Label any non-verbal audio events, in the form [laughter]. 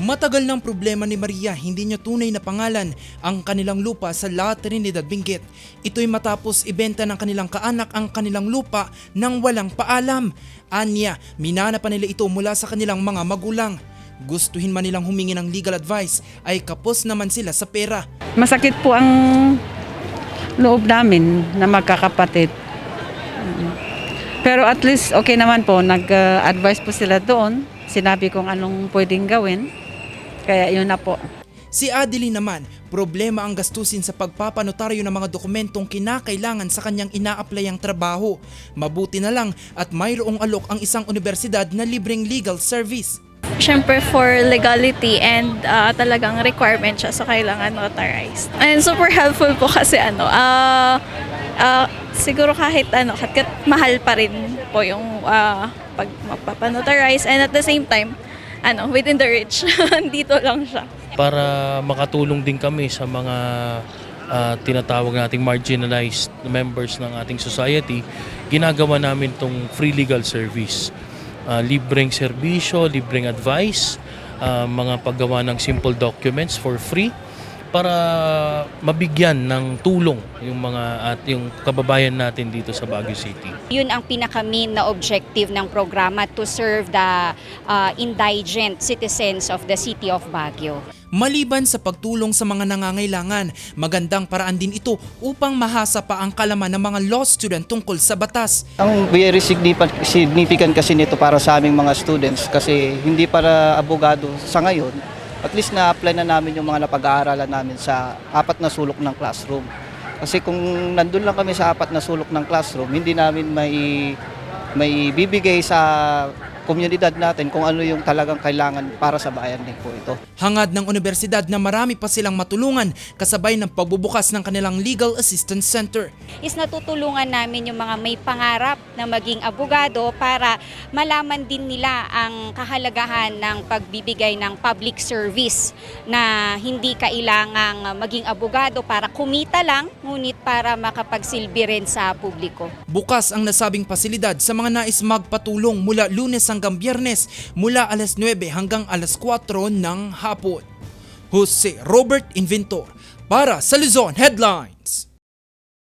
Matagal ng problema ni Maria, hindi niya tunay na pangalan ang kanilang lupa sa La Trinidad Benguet. Ito'y matapos ibenta ng kanilang kaanak ang kanilang lupa nang walang paalam. Anya, minana pa nila ito mula sa kanilang mga magulang. Gustuhin man nilang humingi ng legal advice ay kapos naman sila sa pera. Masakit po ang loob namin na magkakapatid. Pero at least okay naman po, nag-advise po sila doon. Sinabi kong anong pwedeng gawin. Kaya yun na po. Si Adeline naman, problema ang gastusin sa pagpapanotaryo ng mga dokumentong kinakailangan sa kanyang ina-applyang trabaho. Mabuti na lang at mayroong alok ang isang universidad na libreng legal service. Siyempre for legality and ah, talagang requirement siya so kailangan notarized. And super helpful po kasi ano, ah ah, siguro kahit ano, kahit mahal pa rin po yung ah, pag magpapanotarize and at the same time, ano, within the reach. [laughs] Dito lang siya. para makatulong din kami sa mga ah, tinatawag nating marginalized members ng ating society, ginagawa namin tong free legal service. Ah, libreng serbisyo, libreng advice, ah, mga paggawa ng simple documents for free para mabigyan ng tulong yung mga at yung kababayan natin dito sa Baguio City. Yun ang pinaka-main na objective ng programa to serve the uh, indigent citizens of the city of Baguio. Maliban sa pagtulong sa mga nangangailangan, magandang paraan din ito upang mahasa pa ang kalaman ng mga law student tungkol sa batas. Ang very significant, significant kasi nito para sa aming mga students kasi hindi para abogado sa ngayon, at least na-apply na namin yung mga napag-aaralan namin sa apat na sulok ng classroom. Kasi kung nandun lang kami sa apat na sulok ng classroom, hindi namin may, may bibigay sa komunidad natin kung ano yung talagang kailangan para sa bayan din po ito. Hangad ng universidad na marami pa silang matulungan kasabay ng pagbubukas ng kanilang Legal Assistance Center. Is natutulungan namin yung mga may pangarap na maging abogado para malaman din nila ang kahalagahan ng pagbibigay ng public service na hindi kailangang maging abogado para kumita lang, ngunit para makapagsilbi rin sa publiko. Bukas ang nasabing pasilidad sa mga nais magpatulong mula lunes hanggang biyernes mula alas 9 hanggang alas 4 ng hapon. Jose Robert Inventor para sa Luzon Headlines.